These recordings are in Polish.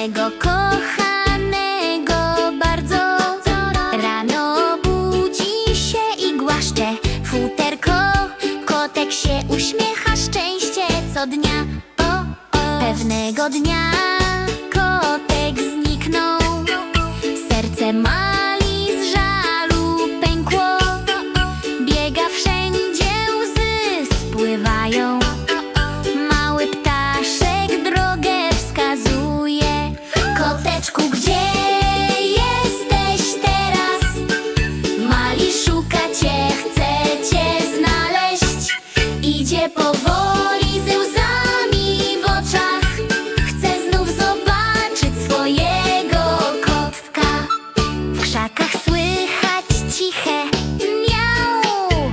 mego kochanego bardzo. Rano budzi się i głaszcze. Futerko Kotek się uśmiecha. Szczęście co dnia. O, o. Pewnego dnia powoli ze łzami w oczach. Chcę znów zobaczyć swojego kotka. W krzakach słychać ciche miau.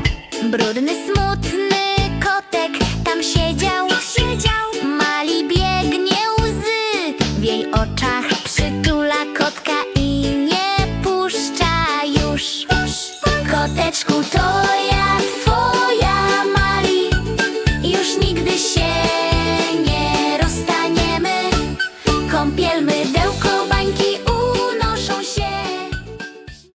Brudny, smutny kotek tam siedział. Siedział. Mali biegnie łzy. W jej oczach Przytula kotka i nie puszcza już. Koteczku to